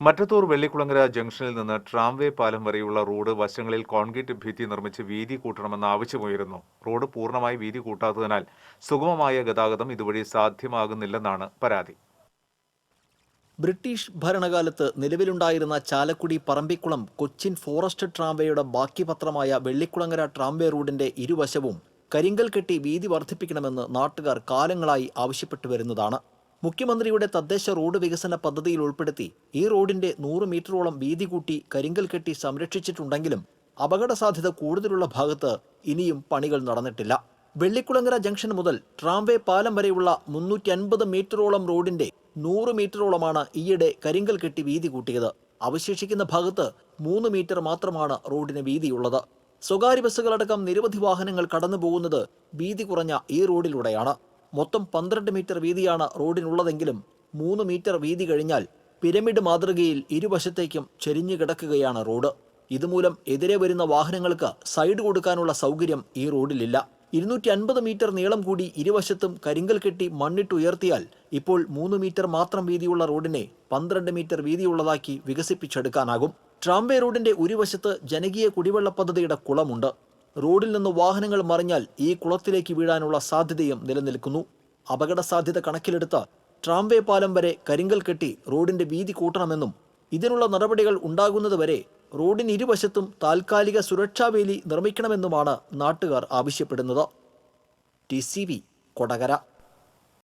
മറ്റത്തൂർ വെള്ളിക്കുളങ്ങര ജംഗ്ഷനിൽ നിന്ന് ട്രാംവേ പാലം വരെയുള്ള റോഡ് വശങ്ങളിൽ കോൺക്രീറ്റ് ഭിത്തി നിർമ്മിച്ച് വീതി കൂട്ടണമെന്ന് ആവശ്യമുയരുന്നു. റോഡ് പൂർണമായി വീതി കൂട്ടാത്തതിനാൽ സുഗമമായ ഗതാഗതം ഇതുവഴി സാധ്യമാകുന്നില്ലെന്നാണ് പരാതി. ബ്രിട്ടീഷ് ഭരണകാലത്ത് നിലവിലുണ്ടായിരുന്ന ചാലക്കുടി പറമ്പിക്കുളം കൊച്ചിൻ ഫോറസ്റ്റ് ട്രാംവേയുടെ ബാക്കി പത്രമായ വെള്ളിക്കുളങ്ങര ട്രാംവേ റോഡിന്റെ ഇരുവശവും കരിങ്കൽ കെട്ടി വീതി വർദ്ധിപ്പിക്കണമെന്ന് നാട്ടുകാർ കാലങ്ങളായി ആവശ്യപ്പെട്ടു വരുന്നതാണ് മുഖ്യമന്ത്രിയുടെ തദ്ദേശ റോഡ് വികസന പദ്ധതിയിൽ ഉൾപ്പെടുത്തി ഈ റോഡിന്റെ നൂറ് മീറ്ററോളം വീതി കൂട്ടി കരിങ്കൽ കെട്ടി സംരക്ഷിച്ചിട്ടുണ്ടെങ്കിലും അപകട സാധ്യത കൂടുതലുള്ള ഭാഗത്ത് ഇനിയും പണികൾ നടന്നിട്ടില്ല. വെള്ളിക്കുളങ്ങര ജംഗ്ഷൻ മുതൽ ട്രാംവേ പാലം വരെയുള്ള മുന്നൂറ്റി അൻപത് മീറ്ററോളം റോഡിന്റെ നൂറ് മീറ്ററോളമാണ് ഈയിടെ കരിങ്കൽ കെട്ടി വീതി കൂട്ടിയത്. അവശേഷിക്കുന്ന ഭാഗത്ത് മൂന്ന് മീറ്റർ മാത്രമാണ് റോഡിന് വീതിയുള്ളത്. സ്വകാര്യ ബസ്സുകളടക്കം നിരവധി വാഹനങ്ങൾ കടന്നുപോകുന്നത് വീതി കുറഞ്ഞ ഈ റോഡിലൂടെയാണ്. മൊത്തം പന്ത്രണ്ട് മീറ്റർ വീതിയാണ് റോഡിനുള്ളതെങ്കിലും മൂന്ന് മീറ്റർ വീതി കഴിഞ്ഞാൽ പിരമിഡ് മാതൃകയിൽ ഇരുവശത്തേക്കും ചെരിഞ്ഞു കിടക്കുകയാണ് റോഡ്. ഇതുമൂലം എതിരെ വരുന്ന വാഹനങ്ങൾക്ക് സൈഡ് കൊടുക്കാനുള്ള സൗകര്യം ഈ റോഡിലില്ല. ഇരുന്നൂറ്റി അൻപത് മീറ്റർ നീളം കൂടി ഇരുവശത്തും കരിങ്കൽ കെട്ടി മണ്ണിട്ടുയർത്തിയാൽ ഇപ്പോൾ മൂന്ന് മീറ്റർ മാത്രം വീതിയുള്ള റോഡിനെ പന്ത്രണ്ട് മീറ്റർ വീതിയുള്ളതാക്കി വികസിപ്പിച്ചെടുക്കാനാകും. ട്രാംവേ റോഡിന്റെ ഒരു വശത്ത് ജനകീയ കുടിവെള്ള പദ്ധതിയുടെ കുളമുണ്ട്. റോഡിൽ നിന്ന് വാഹനങ്ങൾ മറിഞ്ഞാൽ ഈ കുളത്തിലേക്ക് വീഴാനുള്ള സാധ്യതയും നിലനിൽക്കുന്നു. അപകട സാധ്യത കണക്കിലെടുത്ത് ട്രാംവേ പാലം വരെ കരിങ്കൽ കെട്ടി റോഡിന്റെ വീതി കൂട്ടണമെന്നും ഇതിനുള്ള നടപടികൾ ഉണ്ടാകുന്നതുവരെ റോഡിന് ഇരുവശത്തും താൽക്കാലിക സുരക്ഷാവേലി നിർമ്മിക്കണമെന്നുമാണ് നാട്ടുകാർ ആവശ്യപ്പെടുന്നത്. T C V Kodakara.